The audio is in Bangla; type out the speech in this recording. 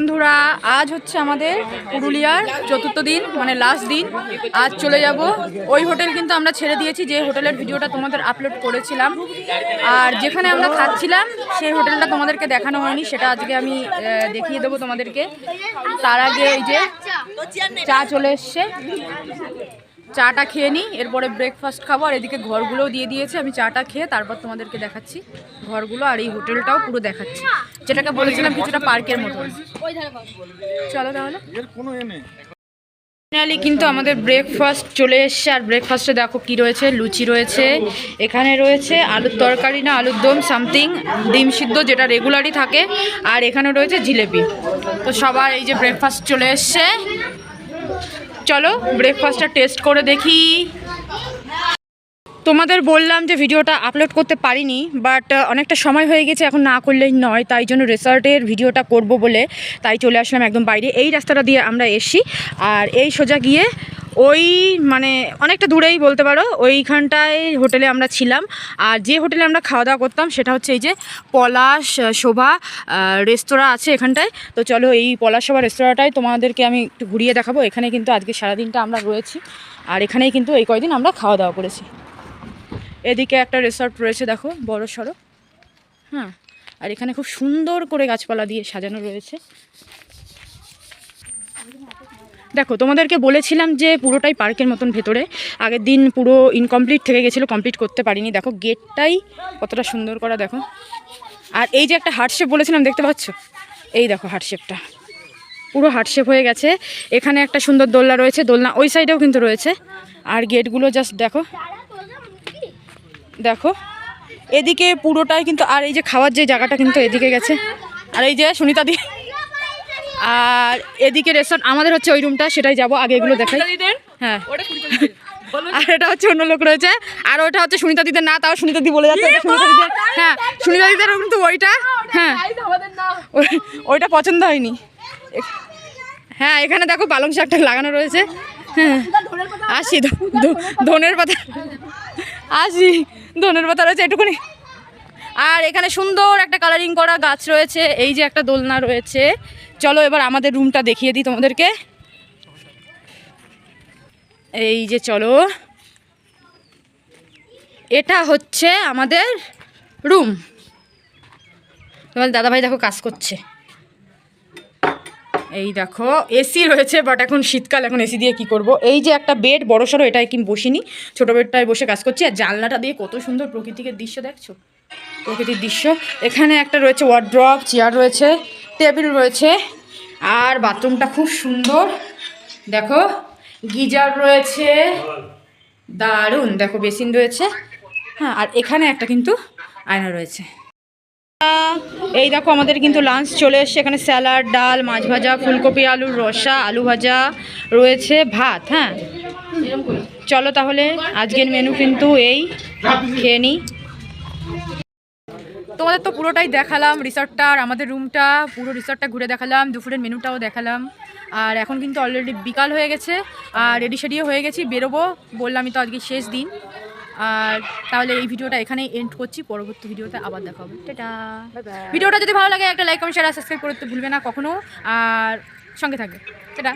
বন্ধুরা, আজ হচ্ছে আমাদের পুরুলিয়ার চতুর্থ দিন মানে লাস্ট দিন। আজ চলে যাব। ওই হোটেল কিন্তু আমরা ছেড়ে দিয়েছি, যে হোটেলের ভিডিওটা তোমাদের আপলোড করেছিলাম। আর যেখানে আমরা খাচ্ছিলাম সেই হোটেলটা তোমাদেরকে দেখানো হয়নি, সেটা আজকে আমি দেখিয়ে দেবো তোমাদেরকে। তার আগে এই যে চা চলে এসছে। চাটা খেয়ে নিই এরপরে ব্রেকফাস্ট খাব আর এদিকে ঘরগুলোও দিয়ে দিয়েছে আমি চাটা খেয়ে তারপর তোমাদেরকে দেখাচ্ছি ঘরগুলো আর এই হোটেলটাও পুরো দেখাচ্ছি। যেটাকে বলেছিলাম কিছুটা পার্কের মতো। চলো তাহলে। ফাইনালি কিন্তু আমাদের ব্রেকফাস্ট চলে এসছে আর ব্রেকফাস্টে দেখো কি রয়েছে লুচি রয়েছে এখানে রয়েছে আলুর তরকারি না আলুর দম সামথিং ডিম সিদ্ধ যেটা রেগুলারই থাকে আর এখানে রয়েছে জিলেপি। তো সবার এই যে ব্রেকফাস্ট চলে এসছে চলো ব্রেকফাস্টটা টেস্ট করে দেখি। তোমাদের বললাম যে ভিডিওটা আপলোড করতে পারিনি বাট অনেকটা সময় হয়ে গেছে, এখন না করলেই নয়, তাই জন্য রেসর্টের ভিডিওটা করব বলে তাই চলে আসলাম একদম বাইরে। এই রাস্তাটা দিয়ে আমরা এসি আর এই সোজা গিয়ে ওই মানে অনেকটা দূরেই বলতে পারো, ওইখানটায় হোটেলে আমরা ছিলাম। আর যে হোটেলে আমরা খাওয়া দাওয়া করতাম সেটা হচ্ছে এই যে পলাশ শোভা রেস্তোরাঁ আছে এখানটায়। তো চলো এই পলাশ, শোভা রেস্তোরাঁটাই তোমাদেরকে আমি একটু ঘুরিয়ে দেখাবো। এখানে কিন্তু আজকে সারাদিনটা আমরা রয়েছি। আর এখানেই কিন্তু এই কয়দিন আমরা খাওয়া দাওয়া করেছি। এদিকে একটা রেসর্ট রয়েছে, দেখো, বড় সড়ো। হ্যাঁ আর এখানে খুব সুন্দর করে গাছপালা দিয়ে সাজানো রয়েছে। দেখো, তোমাদেরকে বলেছিলাম যে পুরোটাই পার্কের মতন ভেতরে। আগের দিন পুরো ইনকমপ্লিট থেকে গেছিল কমপ্লিট করতে পারিনি। দেখো, গেটটাই কতটা সুন্দর করা, দেখো। আর এই যে একটা হার্টশেপ বলেছিলাম, দেখতে পাচ্ছ? এই দেখো হার্টশেপটা পুরো হার্টশেপ হয়ে গেছে। এখানে একটা সুন্দর দোলনা রয়েছে। দোলনা ওই সাইডেও কিন্তু রয়েছে। আর গেটগুলো জাস্ট দেখো। দেখো, এদিকে পুরোটাই কিন্তু, আর এই যে খাওয়ার যে জায়গাটা কিন্তু এদিকে গেছে। আর এই যে সুনিতা দি আর এদিকে রেস্টুরেন্ট আমাদের হচ্ছে ওই রুমটা সেটাই যাব আগে এগুলো দেখাই। হ্যাঁ। আর এটা হচ্ছে অন্য লোক রয়েছে। আর ওটা হচ্ছে সুনিতা দিদের না তাও সুনিতা দি বলে যাচ্ছে সুনিতা দিদের হ্যাঁ সুনিতা দিদের কিন্তু ওইটা। হ্যাঁ। ওই- ওইটা পছন্দ হয়নি। হ্যাঁ এখানে দেখো পালং শাকটা লাগানো রয়েছে। হ্যাঁ। আসি ধনের পাতা আসি ধনের পাতা রয়েছে এটুকুনি আর এখানে সুন্দর একটা কালারিং করা গাছ রয়েছে, এই যে একটা দোলনা রয়েছে। চলো এবার আমাদের রুমটা দেখিয়ে দিই তোমাদেরকে। এই যে চলো। এটা হচ্ছে আমাদের রুম তোমার দাদাভাই দেখো কাজ করছে। এই দেখো এসি রয়েছে বাট এখন শীতকাল, এখন এসি দিয়ে কি করব? এই যে একটা বেড বড় সড়ো এটাই কি বসিনি। ছোটো বেডটায় বসে কাজ করছি, আর জানলাটা দিয়ে কত সুন্দর প্রকৃতিকের দৃশ্য দেখছ? প্রকৃতির দৃশ্য। এখানে একটা রয়েছে ওয়ার্ড্রপ চেয়ার রয়েছে টেবিল রয়েছে, আর বাথরুমটা খুব সুন্দর। দেখো, গিজার রয়েছে। দারুণ। দেখো বেসিন রয়েছে। হ্যাঁ আর এখানে একটা কিন্তু আয়না রয়েছে। এই দেখো, আমাদের কিন্তু লাঞ্চ চলে এসছে। এখানে স্যালাড ডাল, মাছ ভাজা, ফুলকপি আলুর রসা, আলু ভাজা রয়েছে, ভাত হ্যাঁ? চলো তাহলে, আজকের মেনু কিন্তু এই। খেয়ে নিই তোমাদের তো পুরোটাই দেখালাম রিসর্টটা আর আমাদের রুমটা পুরো রিসর্টটা ঘুরে দেখালাম দুপুরের মেনুটাও দেখালাম। আর এখন কিন্তু অলরেডি বিকাল হয়ে গেছে আর রেডি সেডিও হয়ে গেছি বেরোবো বললামই তো আজকে শেষ দিন। আর তাহলে এই ভিডিওটা এখানেই এন্ড করছি পরবর্তী ভিডিওতে আবার দেখা হবে। টাটা। ভিডিওটা যদি ভালো লাগে একটা লাইক কমেন্ট শেয়ার সাবস্ক্রাইব করতে ভুলবে না কখনো। আর সঙ্গে থাকবে। টাটা।